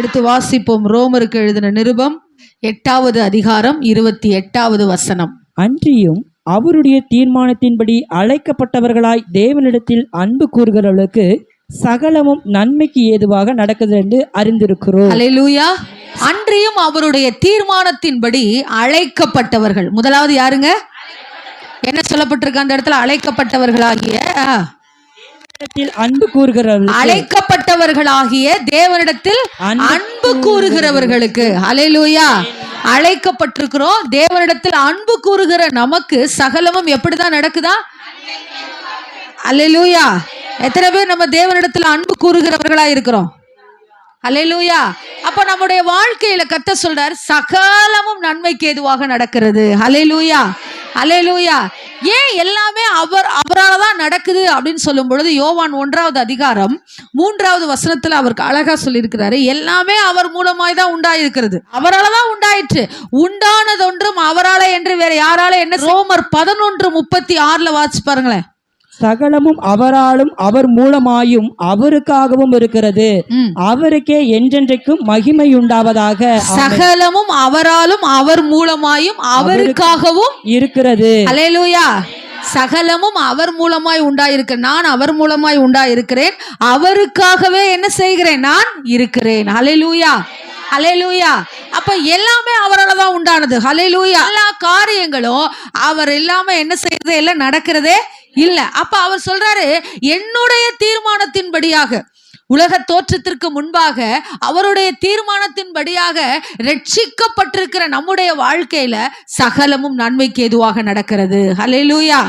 எடுத்து வாசிப்போம். ரோமருக்கு எழுதின நிருபம் எட்டாவது அதிகாரம் இருபத்தி எட்டாவது வசனம். அன்றியும் அவருடைய தீர்மானத்தின்படி அழைக்கப்பட்டவர்களாய் தேவனிடத்தில் அன்பு கூறுகிறவர்களுக்கு சகலமும் நன்மைக்கு ஏதுவாக நடக்குது என்று அறிந்திருக்கிறோம். அல்லேலூயா அன்றியும் அவருடைய தீர்மானத்தின்படி அழைக்கப்பட்டவர்கள். முதலாவது யாருங்க? என்ன சொல்லப்பட்டிருக்கு அந்த இடத்துல? அழைக்கப்பட்டவர்களாகிய அன்பு கூறுகிறவர்களுக்கு. அழைக்கப்பட்டவர்களாகிய தேவனிடத்தில் அன்பு கூறுகிறவர்களுக்கு. அலையிலூயா அழைக்கப்பட்டிருக்கிறோம். தேவனிடத்தில் அன்பு கூறுகிற நமக்கு சகலமும் எப்படிதான் நடக்குதா? அல்லேலூயா எத்தனை பேர் நம்ம தேவனிடத்தில் அன்பு கூறுகிறவர்களா இருக்கிறோம்? அல்லேலூயா அப்ப நம்முடைய வாழ்க்கையில கத்த சொல்றார் சகலமும் நன்மைக்கு ஏதுவாக நடக்கிறது. அல்லேலூயா அலையலூயா ஏன் எல்லாமே அவர் அவரால் தான் நடக்குது அப்படின்னு சொல்லும் பொழுது யோவான் ஒன்றாவது அதிகாரம் மூன்றாவது வசனத்தில் அவருக்கு அழகா சொல்லியிருக்கிறாரு. எல்லாமே அவர் மூலமாய் தான் உண்டாயிருக்கிறது. அவரால் தான் உண்டாயிற்று. உண்டானதொன்றும் அவரால் என்று வேற யாரால என்ன ரோமர் பதினொன்று முப்பத்தி ஆறில் வாசிச்சு பாருங்களேன். சகலமும் அவராலும் அவர் மூலமாயும் அவருக்காகவும் இருக்கிறது. அவருக்கே என்றென்றைக்கும் மகிமை உண்டாவதாக சகலமும் அவராலும் அவர் மூலமாயும் அவருக்காகவும் இருக்கிறது. அலேலூயா சகலமும் அவர் மூலமாய் உண்டாயிருக்கு. நான் அவர் மூலமாய் உண்டாயிருக்கிறேன். அவருக்காகவே என்ன செய்கிறேன்? நான் இருக்கிறேன். அலேலூயா அலேலூயா அப்ப எல்லாமே அவரால தான் உண்டானது. ஹalleluya. எல்லா காரியங்களும் அவர் இல்லாம என்ன செய்யறது எல்லாம் நடக்கிறதே இல்ல. அப்ப அவர் சொல்றாரு என்னுடைய தீர்மானத்தின்படியாக உலக தோற்றத்திற்கு முன்பாக அவருடைய தீர்மானத்தின்படியாக ரட்சிக்கப்பட்டிருக்கிற நம்முடைய வாழ்க்கையில சகலமும் நன்மைக்கு எதுவாக நடக்கிறது. அலே லூயா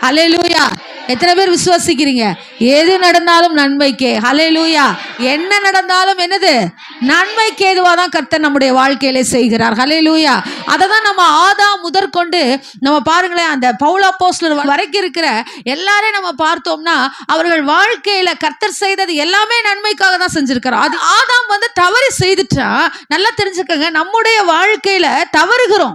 ஹலே லூயா எத்தனை பேர் விசுவாசிக்கிறீங்க? எது நடந்தாலும் நன்மைக்கே. ஹalleluya. என்ன நடந்தாலும் என்னது? நன்மைக்கு ஏதுவாக தான் கர்த்தர் நம்முடைய வாழ்க்கையில செய்கிறார். ஹalleluya. அதை தான் நம்ம ஆதாம் முதற்கொண்டு நம்ம பாருங்களேன் அந்த பவுலா போஸ்டர் வரைக்கும் இருக்கிற எல்லாரையும் நம்ம பார்த்தோம்னா அவர்கள் வாழ்க்கையில கர்த்தர் செய்தது எல்லாமே நன்மைக்காக தான் செஞ்சிருக்கிறார். அது ஆதாம் வந்து தவறு செய்துட்டா நல்லா தெரிஞ்சுக்கங்க நம்முடைய வாழ்க்கையில தவறுகிறோம்.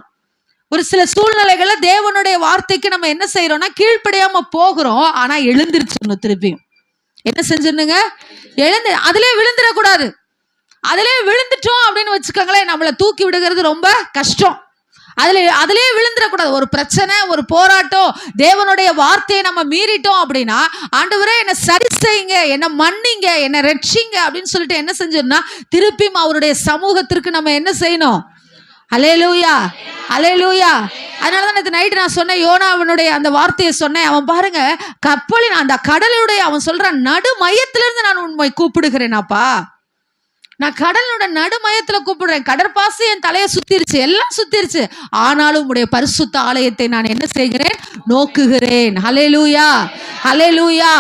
ஒரு சில சூழ்நிலைகளை தேவனுடைய வார்த்தைக்கு நம்ம என்ன செய்யறோம்னா கீழ்ப்படியாம போகிறோம். ஆனா எழுந்திருச்சிடணும் திருப்பியும் என்ன செஞ்சிடணுங்க? எழுந்து அதிலே விழுந்துடக்கூடாது. அதிலே விழுந்துட்டோம் அப்படின்னு வச்சுக்கோங்களேன் நம்மளை தூக்கி விடுகிறது ரொம்ப கஷ்டம். அதுல அதிலே விழுந்துடக்கூடாது. ஒரு பிரச்சனை ஒரு போராட்டம் தேவனுடைய வார்த்தையை நம்ம மீறிட்டோம் அப்படின்னா ஆண்டவரே என்னை சரி செய்யுங்க என்னை மன்னிங்க என்னை ரட்சிங்க அப்படின்னு சொல்லிட்டு என்ன செஞ்சிடணும் திருப்பியும் அவருடைய சமூகத்திற்கு நம்ம என்ன செய்யணும்? அலேலூயா அலேலூயா அதனால தான் நேற்று நைட்டு நான் சொன்னேன் யோனாவனுடைய அந்த வார்த்தையை சொன்னேன். அவன் பாருங்க கப்பலின் அந்த கடலுடைய அவன் சொல்கிற நடு மையத்திலிருந்து நான் உண்மை கூப்பிடுகிறேனாப்பா நான் கடலோட நடுமயத்துல கூப்பிடுறேன். கடற்பாசி என் தலையை சுத்திருச்சு. எல்லாம் சுத்திருச்சு. ஆனாலும் உடைய பரிசுத்த ஆலயத்தை நான் என்ன செய்கிறேன்? நோக்குகிறேன். ஹalleluya ஹalleluya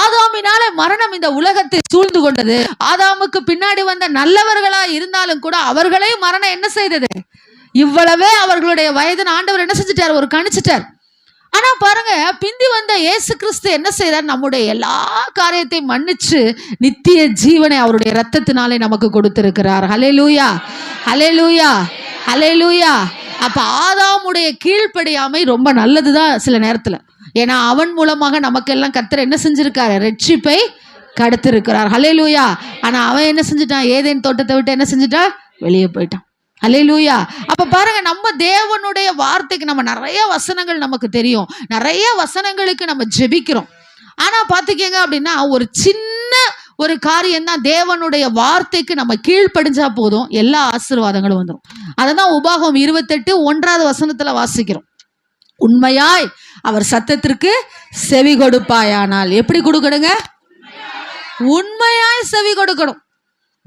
ஆதாமினால மரணம் இந்த உலகத்தை சூழ்ந்து கொண்டது. ஆதாமுக்கு பின்னாடி வந்த நல்லவர்களா இருந்தாலும் கூட அவர்களே மரணம் என்ன செய்தது? இவ்வளவே அவர்களுடைய வயதின் ஆண்டவர் என்ன செஞ்சிட்டார்? ஒரு கணிச்சிட்டார். ஆனால் பாருங்க பிந்தி வந்த இயேசு கிறிஸ்து என்ன செய்கிறார் நம்முடைய எல்லா காரியத்தையும் மன்னிச்சு நித்திய ஜீவனை அவருடைய ரத்தத்தினாலே நமக்கு கொடுத்திருக்கிறார். லூயா ஹலே லூயா அப்போ ஆதாமுடைய கீழ்ப்படியாமை ரொம்ப நல்லது தான் சில நேரத்தில். ஏன்னா அவன் மூலமாக நமக்கெல்லாம் கர்த்தர் என்ன செஞ்சுருக்காரு? ரட்சிப்பை கடத்திருக்கிறார். லூயா ஆனால் அவன் என்ன செஞ்சுட்டான்? ஏதேன் தோட்டத்தை விட்டு என்ன செஞ்சிட்டான்? வெளியே போயிட்டான். அலையிலூயா அப்ப பாருங்க நம்ம தேவனுடைய வார்த்தைக்கு நம்ம நிறைய வசனங்கள் நமக்கு தெரியும். நிறைய வசனங்களுக்கு நம்ம ஜெபிக்கிறோம். ஆனா பாத்துக்கங்க அப்படின்னா ஒரு சின்ன ஒரு காரியம் தான் தேவனுடைய வார்த்தைக்கு நம்ம கீழ்ப்படிஞ்சா போதும். எல்லா ஆசீர்வாதங்களும் வந்துடும் அதை தான் உபாகம் இருபத்தெட்டு ஒன்றாவது வசனத்துல வாசிக்கிறோம். உண்மையாய் அவர் சத்தத்திற்கு செவி கொடுப்பாயானால் எப்படி கொடுக்கணுங்க? உண்மையாய் செவி கொடுக்கணும்.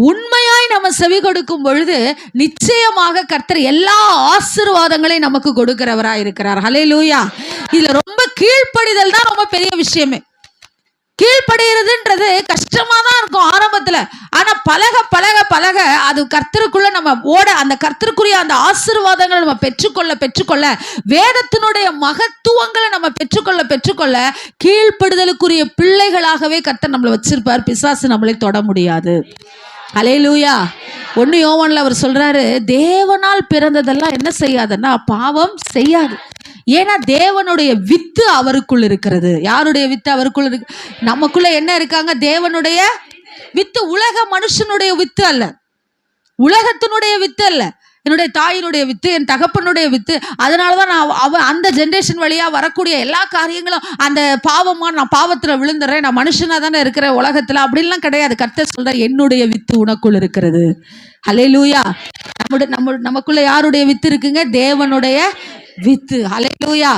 உண்மையாய் நம்ம செவி கொடுக்கும் பொழுது நிச்சயமாக கர்த்தர் எல்லா ஆசீர்வாதங்களையும் நமக்கு கொடுக்கிறவரா இருக்கிறார். ஹalleluya இதுல ரொம்ப கீழ்ப்படிதல் தான் ரொம்ப பெரிய விஷயமே. கீழ்ப்படுகிறதுன்றது கஷ்டமா தான் இருக்கும் ஆரம்பத்துல. ஆனா பழக பழக பழக அது கர்த்தருக்குள்ள நம்ம ஓட அந்த கர்த்தருக்குரிய அந்த ஆசிர்வாதங்களை நம்ம பெற்றுக்கொள்ள பெற்றுக்கொள்ள வேதத்தினுடைய மகத்துவங்களை நம்ம பெற்றுக்கொள்ள பெற்றுக்கொள்ள கீழ்ப்படுதலுக்குரிய பிள்ளைகளாகவே கர்த்தர் நம்மளை வச்சிருப்பார். பிசாசு நம்மளை தொட முடியாது. அலையலூயா ஒன்று யோவனில் அவர் சொல்கிறாரு தேவனால் பிறந்ததெல்லாம் என்ன செய்யாதுன்னா பாவம் செய்யாது. ஏன்னா தேவனுடைய வித்து அவருக்குள் இருக்கிறது. யாருடைய வித்து அவருக்குள் இருக்கு? நமக்குள்ள என்ன இருக்காங்க? தேவனுடைய வித்து உலக மனுஷனுடைய வித்து அல்ல. உலகத்தினுடைய வித்து அல்ல. என்னுடைய தாயினுடைய வித்து என் தகப்பனுடைய வித்து. அதனால தான் நான் அவ அந்த ஜென்ரேஷன் வழியாக வரக்கூடிய எல்லா காரியங்களும் அந்த பாவமாக நான் பாவத்தில் விழுந்துடுறேன் நான் மனுஷனாக தானே இருக்கிறேன் உலகத்தில் அப்படின்லாம் கிடையாது. கர்த்தர் சொல்கிறேன் என்னுடைய வித்து உனக்குள் இருக்கிறது. ஹalleluya நம்முடைய நம்ம நமக்குள்ள யாருடைய வித்து இருக்குங்க? தேவனுடைய வித்து. ஹalleluya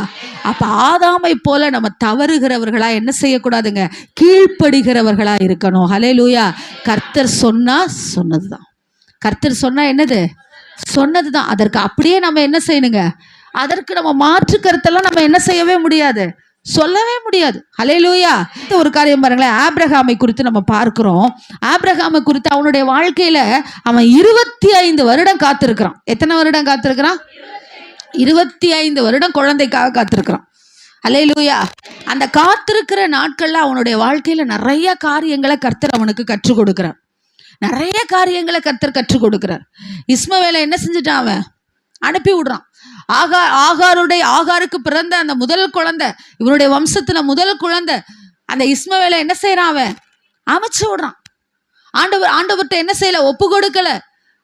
அப்ப ஆதாமை போல நம்ம தவறுகிறவர்களா என்ன செய்யக்கூடாதுங்க? கீழ்ப்படுகிறவர்களா இருக்கணும். ஹalleluya கர்த்தர் சொன்னா சொன்னதுதான். கர்த்தர் சொன்னா என்னது? சொன்னது தான் அதற்கு அப்படியே நம்ம என்ன செய்யணுங்க? அதற்கு நம்ம மாற்று கருத்தெல்லாம் நம்ம என்ன செய்யவே முடியாது. சொல்லவே முடியாது. ஹalleluya. இந்த ஒரு காரியம் பாருங்களேன். ஆப்ரஹாமை குறித்து நம்ம பார்க்கிறோம். ஆப்ரஹாமை குறித்து அவனுடைய வாழ்க்கையில அவன் இருபத்தி ஐந்து வருடம் காத்திருக்கிறான். எத்தனை வருடம் காத்திருக்கிறான்? இருபத்தி ஐந்து வருடம் குழந்தைக்காக காத்திருக்கிறான். அல்லேலூயா அந்த காத்திருக்கிற நாட்கள்ல அவனுடைய வாழ்க்கையில நிறைய காரியங்களை கர்த்தர் அவனுக்கு கற்றுக் கொடுக்கிறான் நிறைய காரியங்களை கர்த்தர் கற்றுக் கொடுக்கிறார். இஸ்மவேலை என்ன செஞ்சுட்டான் அவன்? அனுப்பி விடுறான். ஆகா ஆகாருடைய ஆகாருக்கு பிறந்த அந்த முதல் குழந்தை இவனுடைய வம்சத்துல முதல் குழந்தை அந்த இஸ்மவேலை என்ன செய்யறான் அவன்? அமைச்சு விடுறான். ஆண்டவர் ஆண்டவர்கிட்ட என்ன செய்யல? ஒப்பு கொடுக்கல.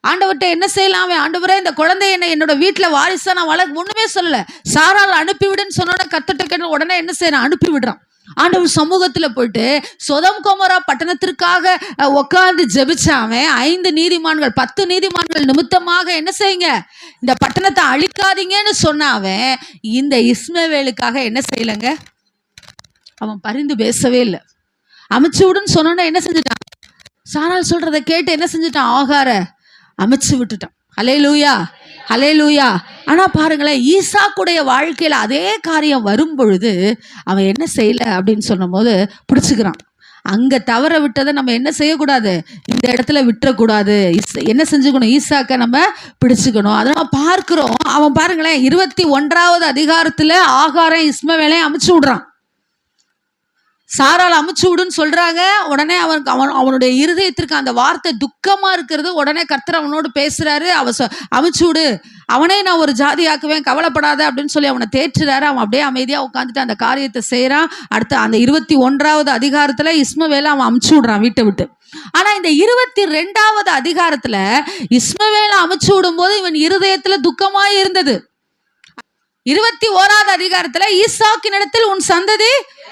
ஆண்டவர்கிட்ட என்ன செய்யலாம் அவன்? ஆண்டவரே இந்த குழந்தை என்ன என்னோட வீட்டில் வாரிசா நான் வளர்க்க ஒண்ணுமே சொல்லல. சாரால் அனுப்பிவிடுன்னு சொன்னோட கத்துட்டு உடனே என்ன செய்யறான்? அனுப்பி விடுறான். ஆண்டவர் சமூகத்துல போயிட்டு சொதம் குமரா பட்டணத்திற்காக உட்கார்ந்து ஜெபிச்சாவன் ஐந்து நீதிமான்கள் பத்து நீதிமான்கள் நிமித்தமாக என்ன செய்யுங்க? இந்த பட்டணத்தை அழிக்காதீங்கன்னு சொன்னாவன் இந்த இஸ்மவேலுக்காக என்ன செய்யலைங்க? அவன் பரிந்து பேசவே இல்லை. அமைச்சு விடுன்னு சொன்னோன்னா என்ன செஞ்சுட்டான்? சாரால் சொல்றதை கேட்டு என்ன செஞ்சுட்டான்? ஆகார அமைச்சு விட்டுட்டான். அலே லூயா அலே லூயா ஆனால் பாருங்களேன் ஈசாக்குடைய வாழ்க்கையில் அதே காரியம் வரும் பொழுது அவன் என்ன செய்யலை அப்படின்னு சொன்னபோது பிடிச்சிக்கிறான். அங்கே தவற விட்டதை நம்ம என்ன செய்யக்கூடாது? இந்த இடத்துல விட்டுறக்கூடாது. என்ன செஞ்சுக்கணும்? ஈசாக்க நம்ம பிடிச்சுக்கணும். அதை நம்ம பார்க்குறோம். அவன் பாருங்களேன் இருபத்தி ஒன்றாவது அதிகாரத்தில் ஆகாரம் இஸ்மவேலையும் அமைச்சு விடுறான். சாரால் அமுச்சு விடுன்னு சொல்கிறாங்க உடனே அவனுக்கு அவன் அவனுடைய இருதயத்திற்கு அந்த வார்த்தை துக்கமாக இருக்கிறது. உடனே கர்த்தர் அவனோடு பேசுகிறாரு அவ சொ- அமுச்சு விடு. அவனே நான் ஒரு ஜாதி ஆக்குவேன் கவலைப்படாத அப்படின்னு சொல்லி அவனை தேற்றுறாரு. அவன் அப்படியே அமைதியாக உட்காந்துட்டு அந்த காரியத்தை செய்கிறான் அடுத்த அந்த இருபத்தி ஒன்றாவது அதிகாரத்தில் இஸ்மவேலை அவன் அமுச்சு விடுறான் வீட்டை விட்டு. ஆனா இந்த இருபத்தி ரெண்டாவது அதிகாரத்துல இஸ்மவேலை அமுச்சு விடும்போது இவன் இருதயத்துல துக்கமாய் இருந்தது. இருபத்தி ஓராவது அதிகாரத்துல ஈசாக்கினிடத்தில் உன் சந்ததி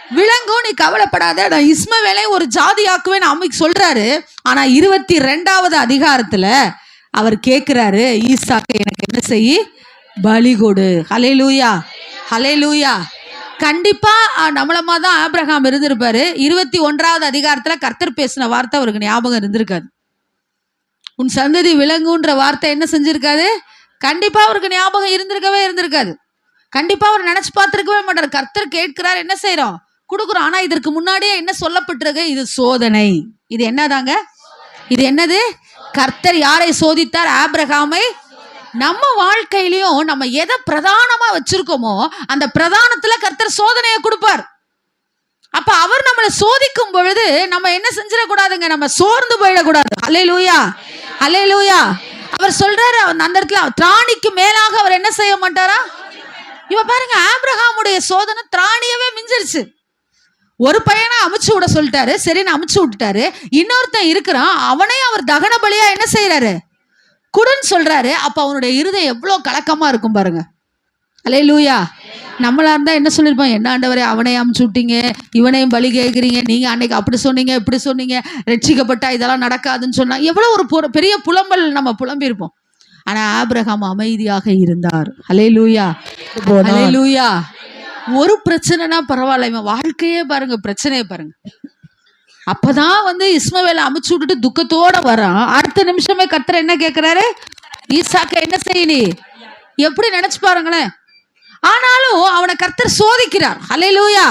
விலங்கும் நீ கவலைப்படாத. நான் இஸ்மவேலை ஒரு ஜாதியாக்குவேன் அம்மைக்கு சொல்றாரு. ஆனா இருபத்தி ரெண்டாவது அதிகாரத்துல அவர் கேட்கிறாரு ஈசாக்கு எனக்கு என்ன செய்? பலி கொடு. ஹலேலூயா ஹலேலூயா கண்டிப்பா கண்டிப்பாக நம்மளமா தான் ஆப்ரஹாம் இருந்திருப்பாரு. இருபத்தி ஒன்றாவது அதிகாரத்துல கர்த்தர் பேசின வார்த்தை அவருக்கு ஞாபகம் இருந்திருக்காது. உன் சந்ததி விலங்குன்ற வார்த்தை என்ன செஞ்சிருக்காது? கண்டிப்பா அவருக்கு ஞாபகம் இருந்திருக்கவே இருந்திருக்காது. கண்டிப்பா அவர் நினைச்சு பார்த்துருக்கவே மாட்டார். கர்த்தர் கேட்கிறார் என்ன செய்கிறோம் கொடுக்குறோம். ஆனா இதற்கு முன்னாடியே என்ன சொல்லப்பட்டிருக்கு? இது சோதனை. இது என்னதாங்க? இது என்னது? கர்த்தர் யாரை சோதித்தார்? ஆப்ரஹாமை நம்ம வாழ்க்கையிலையும் நம்ம எதை பிரதானமா வச்சிருக்கோமோ அந்த பிரதானத்துல கர்த்தர் சோதனையை கொடுப்பார். அப்ப அவர் நம்மளை சோதிக்கும் பொழுது நம்ம என்ன செஞ்சிடக்கூடாதுங்க? நம்ம சோர்ந்து போயிடக்கூடாது. அலே லூயா அலே லூயா அவர் சொல்றாரு அவர் அந்த இடத்துல திராணிக்கு மேலாக அவர் என்ன செய்ய மாட்டாரா? இவ பாருங்க ஆப்ரஹாமுடைய சோதனை திராணியவே மிஞ்சிருச்சு. ஒரு பையனை அமுச்சு விட சொல்லிட்டாரு. சரின்னு அமுச்சு விட்டுட்டாரு. இன்னொருத்தன் இருக்கிறான். அவனே அவர் தகன பலியா என்ன செய்யறாரு குடுன்னு சொல்றாரு. அப்ப அவனுடைய இருதயம் எவ்வளவு கலக்கமா இருக்கும் பாருங்க. அலே லூயா நம்மளா இருந்தா என்ன சொல்லியிருப்போம் என்ன ஆண்டவரே அவனையும் அமுச்சு விட்டீங்க. இவனையும் பலி கேட்குறீங்க. நீங்க அன்னைக்கு அப்படி சொன்னீங்க இப்படி சொன்னீங்க. ரட்சிக்கப்பட்டா இதெல்லாம் நடக்காதுன்னு சொன்னா எவ்வளவு ஒரு பெரிய புலம்பல் நம்ம புலம்பியிருப்போம். ஆனா ஆபிரகாம் அமைதியாக இருந்தார். ஹலே லூயா போனான். லூயா ஒரு பிரச்சனைனா பரவாயில்ல இவன் வாழ்க்கையே பாருங்க பிரச்சனையை பாருங்க. அப்பதான் வந்து இஸ்மவேலை அமுச்சு விட்டுட்டு துக்கத்தோட வரான். அடுத்த நிமிஷமே கர்த்தர் என்ன கேக்குறாரு? ஈசாக்க என்ன செய்யணி எப்படி நினைச்சு பாருங்களேன். ஆனாலும் அவனை கர்த்தர் சோதிக்கிறார். அலையிலூயா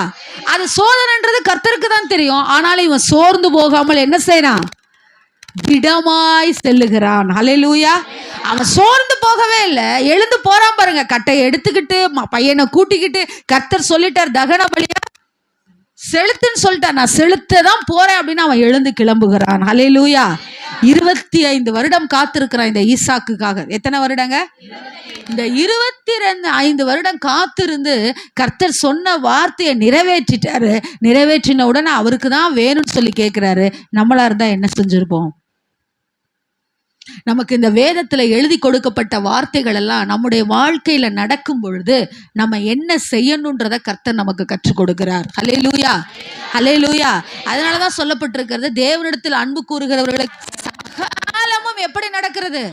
அது சோதனைன்றது கர்த்தருக்கு தான் தெரியும். ஆனாலும் இவன் சோர்ந்து போகாமல் என்ன செய்யறான்? திடமாய் செல்லுகிறான். அலையிலூயா அவன் சோர்ந்து போகவே இல்லை. எழுந்து போறான் பாருங்க. கட்டையை எடுத்துக்கிட்டு ம- பையனை கூட்டிக்கிட்டு கர்த்தர் சொல்லிட்டார் தகன பலியா? செலுத்துன்னு சொல்லிட்டான். நான் செலுத்த தான் போறேன் அப்படின்னு அவன் எழுந்து கிளம்புகிறான். ஹalleluya. இருபத்தி ஐந்து வருடம் காத்திருக்கிறான் இந்த ஈசாக்குக்காக. எத்தனை வருடங்க? இந்த இருபத்தி ரெண்டு ஐந்து வருடம் காத்திருந்து கர்த்தர் சொன்ன வார்த்தையை நிறைவேற்றிட்டாரு. நிறைவேற்றின உடனே அவருக்கு தான் வேணும்னு சொல்லி கேட்கிறாரு நம்மளா இருந்தா என்ன செஞ்சிருப்போம்? நமக்கு இந்த வேதத்துல எழுதி கொடுக்கப்பட்ட வார்த்தைகள் எல்லாம் நம்முடைய வாழ்க்கையில நடக்கும் பொழுது நம்ம என்ன செய்யணுன்றத கர்த்தர் நமக்கு கற்றுக் கொடுக்கிறார். ஹலே லூயா ஹலே லூயா அதனாலதான் சொல்லப்பட்டிருக்கிறது தேவனிடத்தில் அன்பு கூறுகிறவர்களுக்கு எப்படி நடக்கிறது?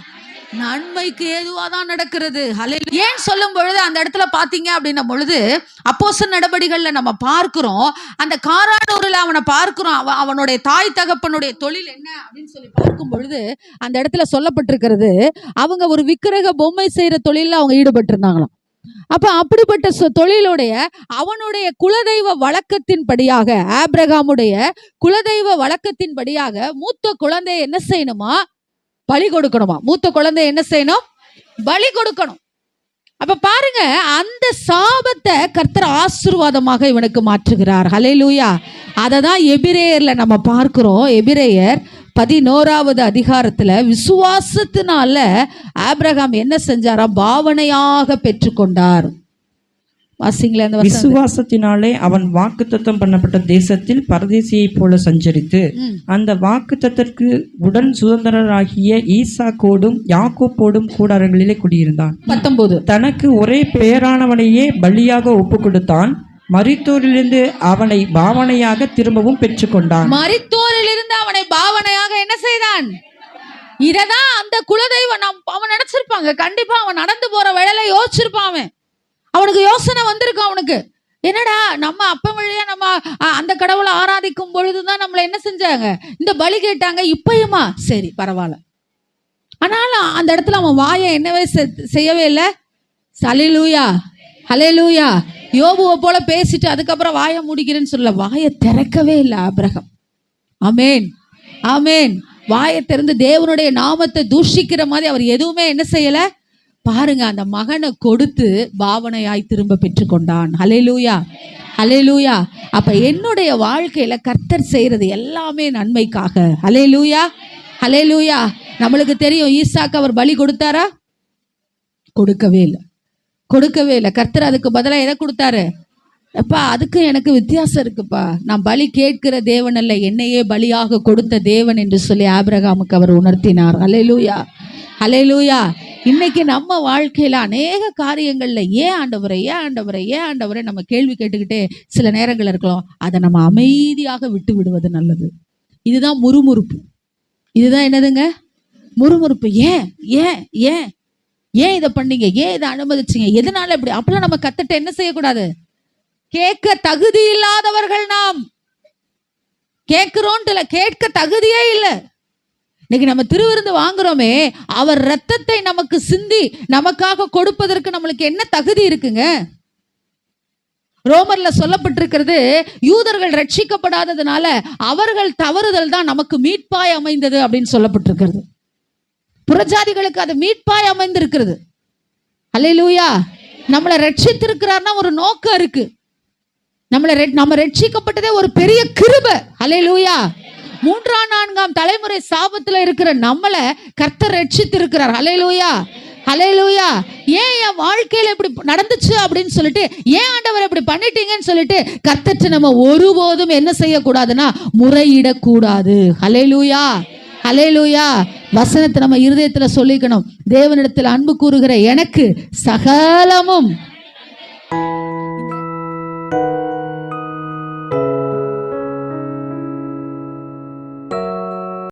நன்மைக்கு ஏதுவா தான் நடக்கிறது. ஏன் சொல்லும் பொழுது அந்த இடத்துல பாத்தீங்க அப்படின்ன பொழுது அப்போச நடபடிகள்ல நம்ம பார்க்கிறோம். அந்த காரானூரில் அவனை பார்க்கிறோம். அவன் அவனுடைய தாய் தகப்பனுடைய தொழில் என்ன அப்படின்னு சொல்லி பார்க்கும் பொழுது அந்த இடத்துல சொல்லப்பட்டிருக்கிறது அவங்க ஒரு விக்கிரக பொம்மை செய்யற தொழிலில் அவங்க ஈடுபட்டிருந்தாங்களாம். அப்ப அப்படிப்பட்ட சொ- தொழிலுடைய அவனுடைய குலதெய்வ வழக்கத்தின்படியாக ஆப்ரகாமுடைய குலதெய்வ வழக்கத்தின்படியாக மூத்த குழந்தையை என்ன செய்யணுமா? பலி கொடுக்கணுமா? மூத்த குழந்தை என்ன செய்யணும்? பலி கொடுக்கணும். அப்ப பாருங்க அந்த சாபத்தை கர்த்தர் ஆசீர்வாதமாக இவனுக்கு மாற்றுகிறார். ஹலே லூயா அதை தான் எபிரேயர்ல நம்ம பார்க்கிறோம். எபிரேயர் பதினோராவது அதிகாரத்துல விசுவாசத்தினால ஆப்ரஹாம் என்ன செஞ்சாரா பாவனையாக பெற்றுக்கொண்டார். வாசிங்களேன் அந்த. விசுவாசத்தினாலே அவன் வாக்குத்தத்தம் பண்ணப்பட்ட தேசத்தில் பரதேசியைப் போல சஞ்சரித்து. அந்த வாக்குத்தத்திற்கு உடன் சுதந்திரராகிய ஈசாக்கோடும் யாக்கோப்போடும் கூடாரங்களிலே குடியிருந்தான். பத்தொன்பது தனக்கு ஒரே பேரானவனையே பலியாக ஒப்பு கொடுத்தான் மரித்தோரிலிருந்து அவனை பாவனையாக திரும்பவும் பெற்றுக்கொண்டான். மரித்தோரிலிருந்து அவனை பாவனையாக என்ன செய்தான்? இததான் அந்த குலதெய்வம் நம் அவன் நினைச்சிருப்பாங்க. கண்டிப்பா அவன் நடந்து போற வேலையில யோசிச்சிருப்பான் அவன். அவனுக்கு யோசனை வந்திருக்கும் அவனுக்கு. என்னடா நம்ம அப்ப வழியா நம்ம அந்த கடவுளை ஆராதிக்கும் பொழுதுதான் நம்மளை என்ன செஞ்சாங்க? இந்த பலி கேட்டாங்க இப்பயுமா? சரி பரவாயில்ல. ஆனாலும் அந்த இடத்துல அவன் வாயை என்னவே செ- செய்யவே இல்லை. சலிலூயா ஹலேலூயா யோபுவை போல பேசிட்டு அதுக்கப்புறம் வாயை முடிக்கிறேன்னு சொல்ல வாயை திறக்கவே இல்லை ஆபிரகம். அமேன் ஆமேன். வாயை திறந்து தேவனுடைய நாமத்தை தூஷிக்கிற மாதிரி அவர் எதுவுமே என்ன செய்யலை? பாருங்க அந்த மகனை கொடுத்து பாவனையாய் திரும்ப பெற்றுக்கொண்டான். ஹலேலூயா ஹலேலூயா அப்ப என்னுடைய வாழ்க்கையில கர்த்தர் செய்யறது எல்லாமே நன்மைக்காக. ஹலேலூயா ஹலேலூயா நம்மளுக்கு தெரியும் ஈசாக்கு அவர் பலி கொடுத்தாரா? கொடுக்கவே இல்லை. கொடுக்கவே இல்லை. கர்த்தர் அதுக்கு பதிலாக எதை கொடுத்தாரு? அப்பா அதுக்கு எனக்கு வித்தியாசம் இருக்குப்பா. நான் பலி கேட்கிற தேவன் அல்ல என்னையே பலியாக கொடுத்த தேவன் என்று சொல்லி ஆபிரகாமுக்கு அவர் உணர்த்தினார். அலையிலூயா ஹalleluya. இன்னைக்கு நம்ம வாழ்க்கையில அநேக காரியங்கள்ல ஏன் ஆண்டவரை ஏன் ஆண்டவரை ஏன் ஆண்டவரை நம்ம கேள்வி கேட்டுக்கிட்டே சில நேரங்கள் இருக்கலாம். அதை நம்ம அமைதியாக விட்டு விடுவது நல்லது. இதுதான் முறுமுறுப்பு. இதுதான் என்னதுங்க? முறுமுறுப்பு. ஏன்? ஏன்? ஏன்? ஏன் இதை பண்ணீங்க? ஏன் இதை அனுமதிச்சிங்க? எதனால இப்படி? அப்பெல்லாம் நம்ம கத்துட்டு என்ன செய்யக்கூடாது? கேட்க தகுதி இல்லாதவர்கள் நாம். கேட்கிறோன்ட்டு கேட்க தகுதியே இல்லை. இன்னைக்கு நம்ம திருவிருந்து வாங்குறோமே அவர் ரத்தத்தை நமக்கு சிந்தி நமக்காக கொடுப்பதற்கு நம்மளுக்கு என்ன தகுதி இருக்குங்க? ரோமர்ல சொல்லப்பட்டிருக்கிறது யூதர்கள் ரட்சிக்கப்படாததுனால அவர்கள் தவறுதல் தான் நமக்கு மீட்பாய் அமைந்தது அப்படின்னு சொல்லப்பட்டிருக்கிறது. புறஜாதிகளுக்கு அது மீட்பாய் அமைந்திருக்கிறது. அல்லேலூயா. நம்மளை ரட்சித்திருக்கிறார்னா ஒரு நோக்கம் இருக்கு. நம்மளை நம்ம ரட்சிக்கப்பட்டதே ஒரு பெரிய கிருபை. அல்லேலூயா. மூன்றாம் நான்காம் தலைமுறை சாபத்துல இருக்கிற நம்மளை கர்த்தர் ரட்சித்திருக்கிறார். அலையலூயா அலையலூயா ஏன் என் வாழ்க்கையில இப்படி நடந்துச்சு அப்படின்னு சொல்லிட்டு ஏன் ஆண்டவர் இப்படி பண்ணிட்டீங்கன்னு சொல்லிட்டு கர்த்தற்ற நம்ம ஒருபோதும் என்ன செய்யக்கூடாதுன்னா முறையிடக்கூடாது. அலையலூயா அலையலூயா வசனத்தை நம்ம இருதயத்துல சொல்லிக்கணும். தேவனிடத்தில் அன்பு கூறுகிற எனக்கு சகலமும்.